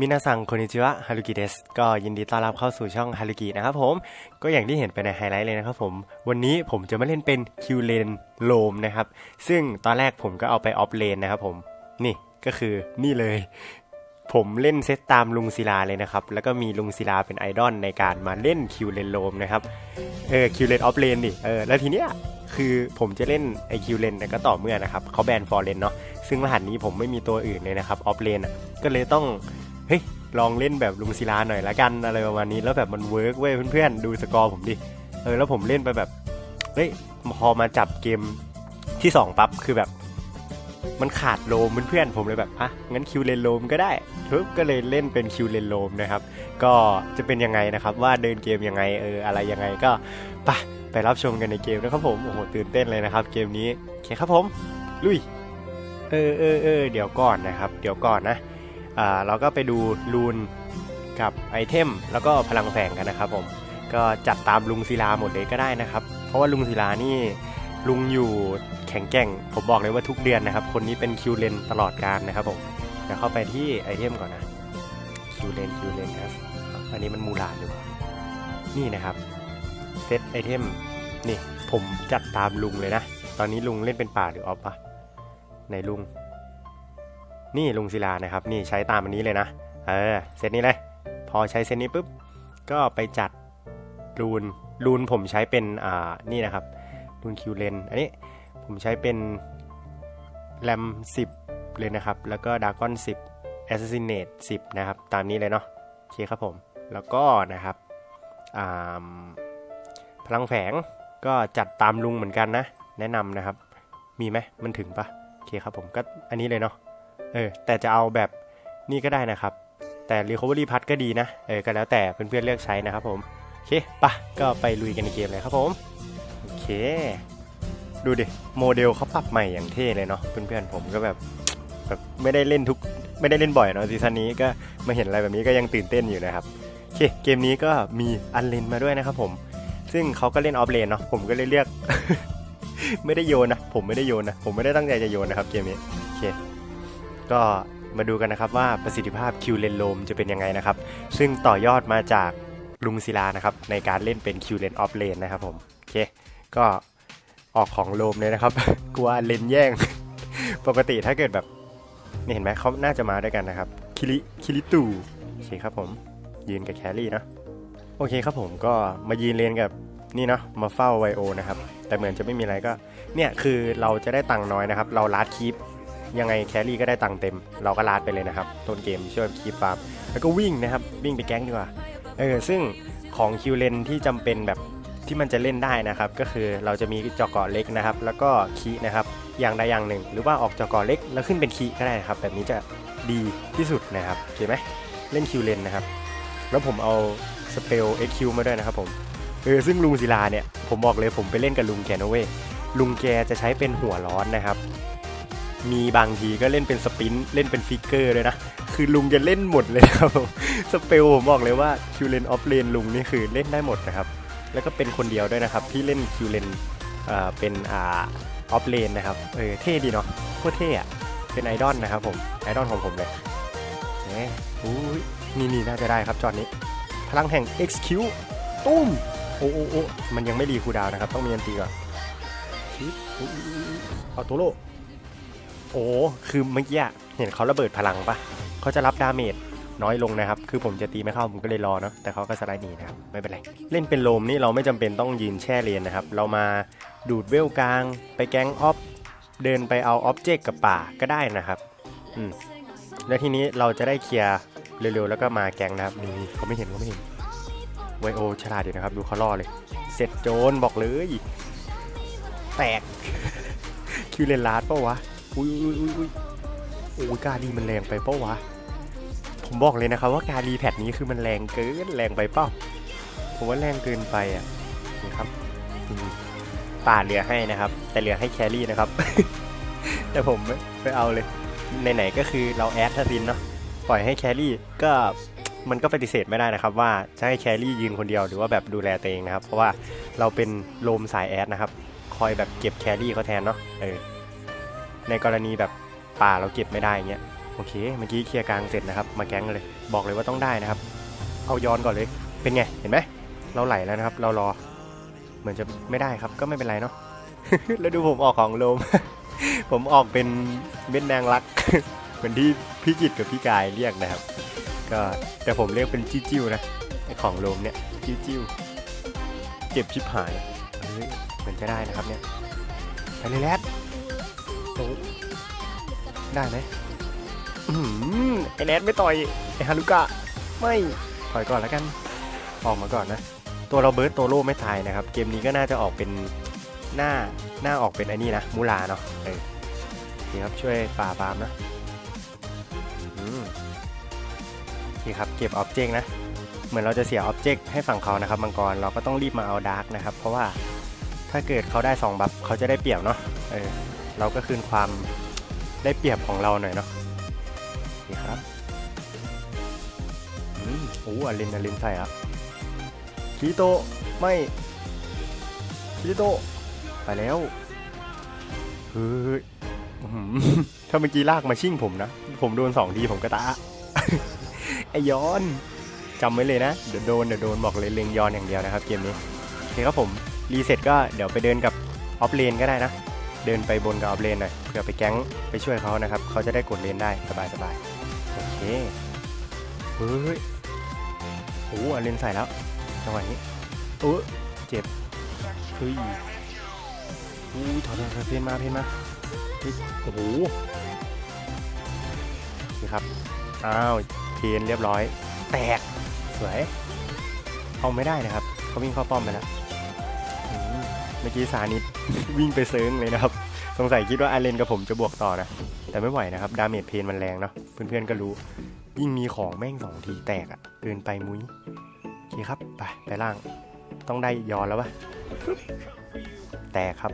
มินาซังโคนิจิวะฮารุกิเดสก็ยินดีต้อนรับเข้าสู่ช่องฮารุกินะครับผม ก็อย่างที่เห็นไปในไฮไลท์เลยนะครับผม วันนี้ผมจะมาเล่นเป็นคิวเลนโลมนะครับ ซึ่งตอนแรกผมก็เอาไปออฟเลนนะครับผม นี่ก็คือนี่เลย ผมเล่นเซตตามลุงศิลาเลยนะครับ แล้วก็มีลุงศิลาเป็นไอดอลในการมาเล่นคิวเลนโลมนะครับ เออคิวเลนออฟเลนดิ เออแล้วทีเนี้ยคือผมจะเล่นไอคิวเลนก็ต่อเมื่อนะครับเขาแบนฟอร์เลนเนาะ ซึ่งรหัสนี้ผมไม่มีตัวอื่นเลยนะครับออฟเลนก็เลยต้อง เฮ้ยลองเล่นแบบลุงศิลาหน่อยละกันอะไรประมาณนี้แล้วแบบมันเวิร์กเว้ยเพื่อนๆดูสกอร์ผมดิเออแล้วผมเล่นไปแบบเฮ้ยพอมาจับเกมที่สองปั๊บคือแบบ มันขาดโลมเพื่อนๆผมเลยแบบอะงั้นคิวเลนโลมก็ได้ทุบก็เลยเล่นเป็นคิวเลนโลมนะครับ ก็จะเป็นยังไงนะครับ ว่าเดินเกมยังไงเอออะไรยังไงก็ไปไปรับชมกันในเกมนะครับผมโอ้โหตื่นเต้นเลยนะครับ เกมนี้โอเคครับผมลุยเออเออเออเดี๋ยวก่อนนะครับ เดี๋ยวก่อนนะ เราก็ไปดูรูนกับไอเทมแล้วก็พลังแฝงกันนะครับผมก็จัดตามลุงศิลาหมดเลยก็ได้นะครับ เพราะว่าลุงศิลานี่ลุงอยู่แข็งแกร่ง ผมบอกเลยว่าทุกเดือนนะครับ คนนี้เป็นคิวเลนตลอดการนะครับผมเดี๋ยวเข้าไปที่ไอเทมก่อนนะคิวเลนคิวเลนครับอันนี้มันมูลาดอยู่านี่นะครับเซตไอเทมนี่ผมจัดตามลุงเลยนะ ตอนนี้ลุงเล่นเป็นป่าหรือออฟปะในลุง นี่ลุงศิลานะครับ นี่ใช้ตามอันนี้เลยนะ เออเซตนี้เลย พอใช้เซตนี้ปุ๊บ ก็ไปจัดรูน รูนผมใช้เป็น อ่า นี่นะครับ รูนคิวเลน อันนี้ผมใช้เป็นแรม10 เลยนะครับ แล้วก็ดากอน10 Assassinate 10 นะครับ ตามนี้เลยเนาะโอเคครับผม แล้วก็นะครับอ่าพลังแฝงก็จัดตามลุงเหมือนกันนะ แนะนำนะครับ มีไหมมันถึงปะโอเคครับผมก็อันนี้เลยเนาะ เออแต่จะเอาแบบนี่ก็ได้นะครับ แต่ Recovery พัดก็ดีนะเออก็แล้วแต่เพื่อนๆเลือกใช้นะครับผม โอเคปะก็ไปลุยกันในเกมเลยครับผม โอเค ดูดิ โมเดลเขาปรับใหม่อย่างเท่เลยเนาะเพื่อนๆผมก็แบบแบบไม่ได้เล่นทุกไม่ได้เล่นบ่อยเนาะซีซั่นนี้ก็มาเห็นอะไรแบบนี้ก็ยังตื่นเต้นอยู่นะครับโอเคเกมนี้ก็มีอันเลนมาด้วยนะครับผม ซึ่งเขาก็เล่นออฟเลนเนาะผมก็เลยเรียก ไม่ได้โยนนะ ผมไม่ได้โยนนะ ผมไม่ได้ตั้งใจจะโยนนะครับเกมนี้โอเค ก็มาดูกันนะครับว่าประสิทธิภาพคิวเลนโลมจะเป็นยังไงนะครับ ซึ่งต่อยอดมาจากลุงศิลานะครับ ในการเล่นเป็นคิวเลนออฟเลนนะครับผม โอเค ก็ออกของโลมเลยนะครับ กลัวเลนแย่ง ปกติถ้าเกิดแบบนี่เห็นไหมเขาน่าจะมาด้วยกันนะครับ คิริ คิริตูโอเคครับผม ยืนกับแครี่เนะ โอเคครับผมก็มายืนเลนกับนี่เนาะ มาเฝ้าไวโอนะครับ แต่เหมือนจะไม่มีอะไรก็ เนี่ยคือเราจะได้ตังค์น้อยนะครับ เราลัดคีป ยังไงแครี่ก็ได้ตังค์เต็ม เราก็ลาดไปเลยนะครับต้นเกมช่วยคีปฟาร์มแล้วก็วิ่งนะครับวิ่งไปแก๊งดีกว่าเออซึ่งของคิวเลนที่จำเป็นแบบที่มันจะเล่นได้นะครับ ก็คือเราจะมีจาะเกาะเล็กนะครับ แล้วก็คีนะครับอย่างใดอย่างหนึ่ง หรือว่าออกจาะเกาะเล็กแล้วขึ้นเป็นคีก็ได้นะครับแบบนี้จะดีที่สุดนะครับโอเคไหมเล่นคิวเลนนะครับ แล้วผมเอาสเปล XQ มาด้วยนะครับผมเออซึ่งลุงศิลาเนี่ยผมบอกเลยผมไปเล่นกับลุงแกนะเว้ยลุงแกจะใช้เป็นหัวร้อนนะครับ มีบางทีก็เล่นเป็นสปินเล่นเป็นฟิกเกอร์เลยนะ คือลุงจะเล่นหมดเลยครับผม สเปลผมบอกเลยว่าคิวเลนออฟเลนลุงนี่คือเล่นได้หมดนะครับ แล้วก็เป็นคนเดียวด้วยนะครับ ที่เล่นคิวเลนอ่าเป็นออฟเลนนะครับ เออเท่ดีเนาะโคตรเท่อะเป็นไอดอลนะครับผม ไอดอลของผมเลยเอ๊ะอุ้ยนี่นี่น่าจะได้ครับจอดนี้ พลังแห่ง XQ ตุ้มโอ้โอ้โอ้มันยังไม่รีคูดาวนะครับ ต้องมีอันตีก่อนเอาตัวโล อ้คือเมื่อกี้เห็นเขาระเบิดพลังปะเขาจะรับดาเมจน้อยลงนะครับ คือผมจะตีไม่เข้าผมก็เลยรอเนาะ แต่เขาก็สไลด์หนีนะครับ ไม่เป็นไร เล่นเป็นโลมนี่เราไม่จำเป็นต้องยืนแช่เลนนะครับ เรามาดูดเวลกลาง ไปแก๊งออฟ เดินไปเอาออบเจกต์กับป่าก็ได้นะครับ อืม แล้วทีนี้เราจะได้เคลียร์เร็วๆ แล้วก็มาแก๊งนะครับ นี่เขาไม่เห็นเขาไม่เห็น ไวโอฉลาดอยู่นะครับ ดูเขาล่อเลย เสร็จโจรบอกเลย แตก คิวเลนลาดปะวะ อุ้ยอุ้ยอุ้ยอุ้ยโอ้ยกาดีมันแรงไปเปะวะ ผมบอกเลยนะครับว่าการีแพทนี้คือมันแรงเกินแรงไปเปล่าผมว่าแรงเกินไปอะนี่ครับป่าเหลือให้นะครับ แต่เหลือให้แครี่นะครับ แต่ผมไม่ไม่เอาเลยไหนๆก็คือเราแอดทัซินเนาะปล่อยให้แครี่ก็มันก็ปฏิเสธไม่ได้นะครับ ว่าจะให้แครี่ยืนคนเดียวหรือว่าแบบดูแลตัวเองนะครับ เพราะว่าเราเป็นโลมสายแอดนะครับ คอยแบบเก็บแครี่เขาแทนเนาะเออ ในกรณีแบบป่าเราเก็บไม่ได้เงี้ยโอเคเมื่อกี้เคลียร์กลางเสร็จนะครับมาแก๊งเลย บอกเลยว่าต้องได้นะครับ เอาย้อนก่อนเลยเป็นไงเห็นไหมเราไหลแล้วนะครับ เรารอเหมือนจะไม่ได้ครับก็ไม่เป็นไรเนาะแล้วดูผมออกของโลม ผมออกเป็นเม็ดนางรักเหมือนที่พี่จิตกับพี่กายเรียกนะครับ ก็แต่ผมเรียกเป็นจิ้วจิ้วนะของโลมเนี่ยจิ้วจิ้วเจ็บชิบหายเหมือนจะได้นะครับเนี่ยไปเลยแรดโอ้ ได้ไหมอื้อหือไอแนทไม่ต่อย ไอฮารุกะ ไม่ ถอยก่อนแล้วกัน ออกมาก่อนนะ ตัวเราเบิร์ตโตโร่ไม่ตายนะครับ เกมนี้ก็น่าจะออกเป็นหน้าหน้าออกเป็นไอ้นี่นะ มูลาเนาะเออนี่ครับช่วยป่าบามนะอืมนี่ครับเก็บออบเจกต์นะ เหมือนเราจะเสียออบเจกต์ให้ฝั่งเขานะครับมังกร เราก็ต้องรีบมาเอาดาร์กนะครับ เพราะว่าถ้าเกิดเขาได้2บัฟเขาจะได้เปรียบเนาะเออ เราก็คืนความได้เปรียบของเราหน่อยเนาะนี่ครับอืมโอ้อารินอารินใส่อะคีโตไม่คีโตไปแล้วเฮ้ยถ้าเมื่อกี้ลากมาชิ่งผมนะ ผมโดนสองทีผมก็ตาไอย้อนจำไว้เลยนะ เดี๋ยวโดนเดี๋ยวโดนบอกเลยเล็งย้อนอย่างเดียวนะครับเกมนี้โอเคครับผมรีเซ็ตก็เดี๋ยวไปเดินกับออฟเลนก็ได้นะ เดินไปบนกับออฟเลนหน่อยเพื่อไปแก๊งไปช่วยเขานะครับ เขาจะได้กดเลนได้สบายสบายโอเคเฮ้ยโอ้อเลนใส่แล้วจังหวะนี้โอ้เจ็บเฮ้ยอู้ถอยถอยเพนมาเพนมาโอ้โหนี่ครับอ้าวเพนเรียบร้อย แตกสวยเอาไม่ได้นะครับเขาวิ่งเข้าป้อมไปแล้ว มเมื่อกี้สานิด วิ่งไปเซิร์งเลยนะครับ สงสัยคิดว่าอาเลนกับผมจะบวกต่อนะ แต่ไม่ไหวนะครับ ดาเมจเพนมันแรงเนาะเพื่อนๆก็รู้ ยิ่งมีของแม่งสองทีแตกอะ่ะเกินไปมุ้ยโอเคครับ ไป ไปล่าง ต้องได้ย้อนแล้ววะแตกครับ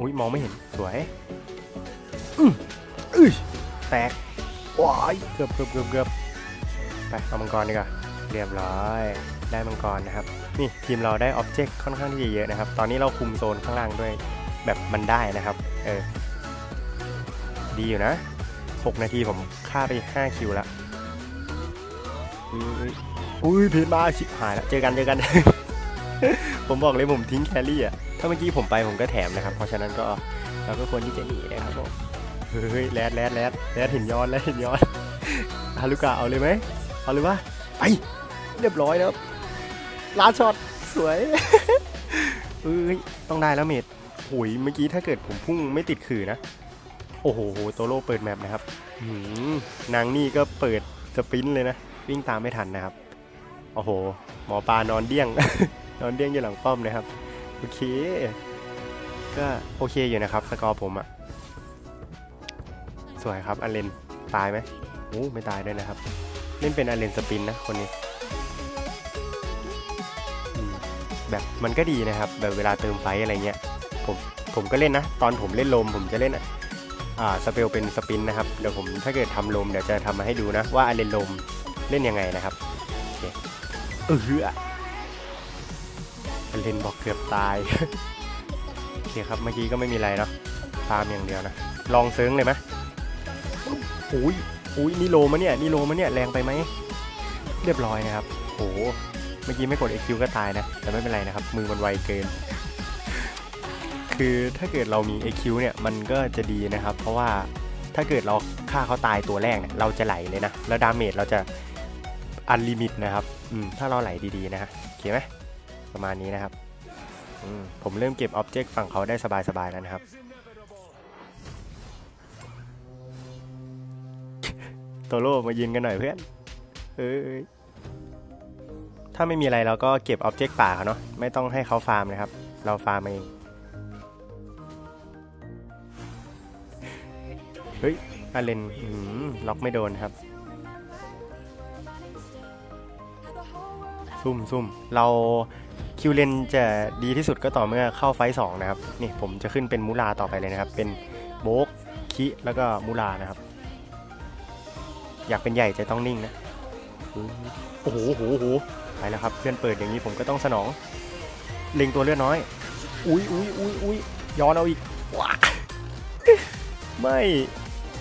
อุ้ยมองไม่เห็นสวยอืออื้อแตกว้ายเกือบเกือบเกือบเกือบไปเอามังกรดีกว่าเรียบร้อย ได้มังกรนะครับ นี่ทีมเราได้อ็อบเจกต์ค่อนข้างที่จะเยอะนะครับ ตอนนี้เราคุมโซนข้างล่างด้วยแบบมันได้นะครับ เออ ดีอยู่นะ 6 นาทีผมฆ่าไป 5 คิวแล้วอุ้ยอุ้ยเพนมาชิบหายแล้วเจอกันเจอกัน ผมบอกเลยผมทิ้งแครี่อะ ถ้าเมื่อกี้ผมไปผมก็แถมนะครับ เพราะฉะนั้นก็เราก็ควรที่จะหนีนะครับผมเฮ้ยแรดแรดแรดแรดเห็นย้อนแรดเห็นย้อนฮารุกะเอาเลยไหมเอาเลยปะไปเรียบร้อยแล้ว ลาช็อตสวย เอ้ย ต้องได้แล้วเมดหุยเมื่อกี้ถ้าเกิดผมพุ่งไม่ติดขื่อนะ โอ้โหโตโร่เปิดแมปนะครับหืมนางนี่ก็เปิดสปรินต์เลยนะ วิ่งตามไม่ทันนะครับ โอ้โห หมอปลานอนเดี้ยง นอนเดี้ยงอยู่หลังป้อมนะครับ โอเค ก็โอเคอยู่นะครับสกอร์ผมอะสวยครับอเลนตายไหมโอ้ไม่ตายด้วยนะครับ เล่นเป็นอเลนสปินนะคนนี้ แบบมันก็ดีนะครับ แบบเวลาเติมไฟอะไรเงี้ยผมผมก็เล่นนะ ตอนผมเล่นลมผมจะเล่นอ่าสเปลเป็นสปินนะครับเดี๋ยวผมถ้าเกิดทำโลมเดี๋ยวจะทำมาให้ดูนะ ว่าอเลนลมเล่นยังไงนะครับโอเคเออเลนบอกเกือบตายโอเคครับเมื่อกี้ก็ไม่มีอะไรเนาะฟาร์มอย่างเดียวนะลองเซิงเลยไหมอุ้ยอุ้ยนี่โลมะเนี่ยนี่โลมะเนี่ยแรงไปไหมเรียบร้อยนะครับโห เมื่อกี้ไม่กด EQ ก็ตายนะ แต่ไม่เป็นไรนะครับ มือมันไวเกิน คือถ้าเกิดเรามี EQ เนี่ยมันก็จะดีนะครับ เพราะว่าถ้าเกิดเราฆ่าเขาตายตัวแรกเนี่ยเราจะไหลเลยนะ แล้วดาเมจเราจะอันลิมิตนะครับ อืม ถ้าเราไหลดีๆนะฮะโอเคไหมประมาณนี้นะครับอืมผมเริ่มเก็บอ็อบเจกต์ฝั่งเขาได้สบายๆแล้วนะครับ โตโร่มายืนกันหน่อยเพื่อน เอ้ย ถ้าไม่มีอะไรเราก็เก็บอ็อบเจกต์ป่าเขาเนาะไม่ต้องให้เขาฟาร์มนะครับ เราฟาร์มเองเฮ้ยอาเลนล็อกไม่โดนครับ ซุ่มซุ่มเราคิวเลนจะดีที่สุดก็ต่อเมื่อเข้าไฟสองนะครับ นี่ผมจะขึ้นเป็นมูลาต่อไปเลยนะครับ เป็นโบกคิแล้วก็มูลานะครับ อยากเป็นใหญ่จะต้องนิ่งนะ โอ้โหโอ้โหโหไปแล้วครับเพื่อนเปิดอย่างนี้ผมก็ต้องสนอง เล็งตัวเลือดน้อย อุ้ยอุ้ยอุ้ยอุ้ยย้อนเอาอีกว้าไม่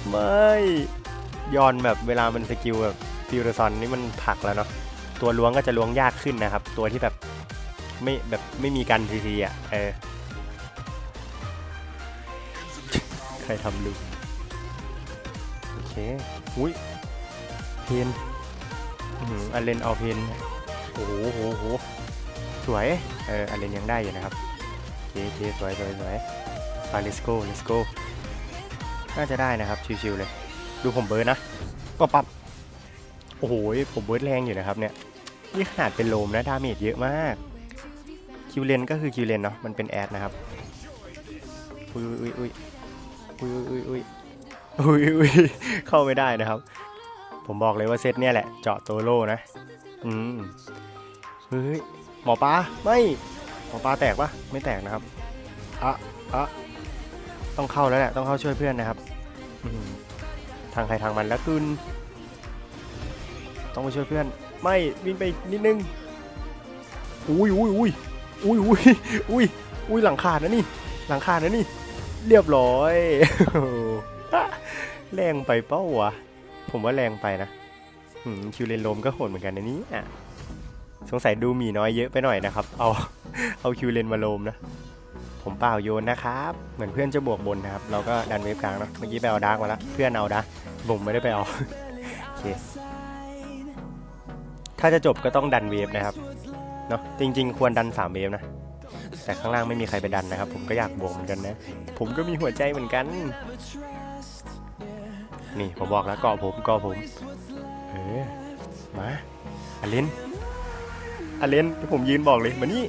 ไม่ย้อนแบบเวลามันสกิลแบบฟิวเดอร์ซอนนี่มันผลักแล้วเนาะตัวล้วงก็จะล้วงยากขึ้นนะครับ ตัวที่แบบไม่แบบไม่มีกันทีทีอะเออใครทำลูกโอเคอุ้ยเพน อันเลนเอาเพนโอ้โหโหโหสวย เอออันเลนยังได้อยู่นะครับเคเคสวยสวยสวยไป let's go let's go น่าจะได้นะครับ ชิวๆเลย ดูผมเบิร์ดนะปั๊บปั๊บโอ้โห ผมเบิร์ดแรงอยู่นะครับเนี่ยนี่ขนาดเป็นโลมนะ ดาเมจเยอะมาก คิวเลนก็คือคิวเลนเนาะ มันเป็นแอดนะครับ อุ้ยอุ้ยอุ้ยอุ้ยอุ้ยอุ้ยอุ้ยอุ้ยเข้าไม่ได้นะครับ ผมบอกเลยว่าเซตเนี่ยแหละเจาะโตโร่นะ อืมเฮ้ยหมอปลาไม่หมอปลาแตกปะไม่แตกนะครับอะอะต้องเข้าแล้วแหละต้องเข้าช่วยเพื่อนนะครับทางใครทางมันแล้วกุนต้องไปช่วยเพื่อน ไม่วิ่งไปนิดนึงอุ้ยอุ้ยอุ้ยอุ้ยอุ้ยอุ้ยอุ้ยหลังขาดนะนี่ หลังขาดนะนี่ เรียบร้อย แรงไปเป้าวะ ผมว่าแรงไปนะคิวเลนโลมก็โหดเหมือนกันนะนี่อะสงสัยดูมีน้อยเยอะไปหน่อยนะครับ เอา เอาคิวเลนมาโลมนะ ผมเปล่าโยนนะครับ เหมือนเพื่อนจะบวกบนนะครับ เราก็ดันเวฟกลางเนาะ เมื่อกี้ไปเอาดาร์กมาแล้วเพื่อนเอาดาร์กผมไม่ได้ไปเอาโอเคถ้าจะจบก็ต้องดันเวฟนะครับ เนาะ จริง ๆ ควรดัน3เวฟนะ แต่ข้างล่างไม่มีใครไปดันนะครับ ผมก็อยากบวกเหมือนกันนะ ผมก็มีหัวใจเหมือนกัน นี่ผมบอกแล้วเกาะผมเกาะผมเออมาอเลนอเลนที่ผมยืนบอกเลยมานี่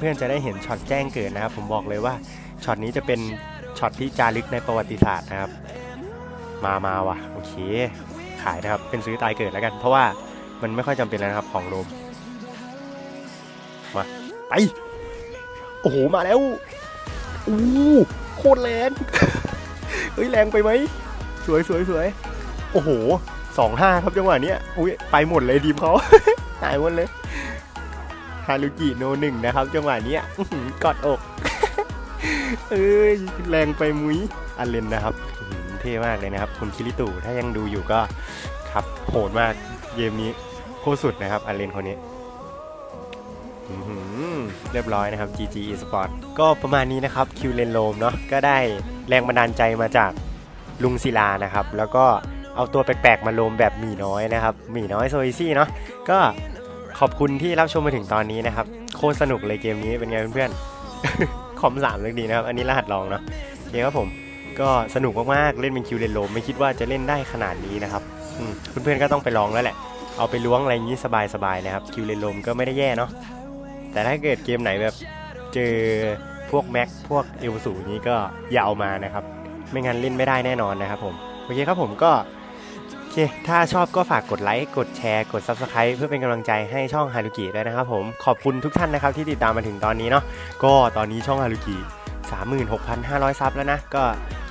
เพื่อนๆจะได้เห็นช็อตแจ้งเกิดนะครับ ผมบอกเลยว่าช็อตนี้จะเป็นช็อตที่จารึกในประวัติศาสตร์นะครับ มามาว่ะโอเค ขายนะครับเป็นซื้อตายเกิดแล้วกัน เพราะว่ามันไม่ค่อยจำเป็นแล้วนะครับของโรมมาไปโอ้โหมาแล้วอู้โคตรแรง เฮ้ยแรงไปไหมสวยสวยสวยโอ้โหสองห้าครับจังหวะเนี้ยอุ้ยไปหมดเลยทีมเขา หายหมดเลยฮารุกิโนหนึ่งนะครับจังหวะเนี้ยกอดอกเอ้ยแรงไปมุ้ยอันเลนนะครับเท่มากเลยนะครับ คุณคิริตุถ้ายังดูอยู่ก็ครับโหดมากเกมนี้โคตรสุดนะครับอันเลนคนนี้เรียบร้อยนะครับ GG Esport ก็ประมาณนี้นะครับคิวเลนโลมเนาะก็ได้ แรงบันดาลใจมาจากลุงศิลานะครับ แล้วก็เอาตัวแปลกๆมาโลมแบบหมีน้อยนะครับหมีน้อยโซอิซี่เนาะก็ขอบคุณที่รับชมมาถึงตอนนี้นะครับ โคตรสนุกเลยเกมนี้เป็นไงเพื่อนๆคอมสามเลือกดีนะครับ อันนี้รหัสลองเนาะโอเครับผมก็สนุกมากๆ เล่นเป็นคิวเลนโลมไม่คิดว่าจะเล่นได้ขนาดนี้นะครับเพื่อนๆก็ต้องไปลองแล้วแหละ เอาไปล้วงอะไรอย่างนี้สบายๆนะครับคิวเลนโลมก็ไม่ได้แย่เนาะแต่ถ้าเกิดเกมไหนแบบเจอ พวกแม็กพวกเอลสูนี้ก็อย่าเอามานะครับ ไม่งั้นเล่นไม่ได้แน่นอนนะครับผมโอเคครับผมก็โอเคถ้าชอบก็ฝากกดไลค์กดแชร์กด Subscribe เพื่อเป็นกำลังใจให้ช่องฮารุกิด้วยนะครับผมขอบคุณทุกท่านนะครับที่ติดตามมาถึงตอนนี้เนาะก็ตอนนี้ช่องฮารุกิ36,500 ซับแล้วนะ ก็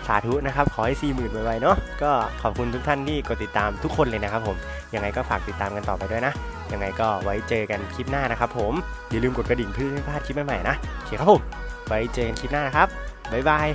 สาธุนะครับ ขอให้ 40,000ไวๆเนาะก็ขอบคุณทุกท่านที่กดติดตามทุกคนเลยนะครับผม ยังไงก็ฝากติดตามกันต่อไปด้วยนะ ยังไงก็ไว้เจอกันคลิปหน้านะครับผม อย่าลืมกดกระดิ่งเพื่อไม่พลาดคลิปใหม่ๆนะโอเคครับผม ไว้เจอกันคลิปหน้านะครับ บ๊ายบาย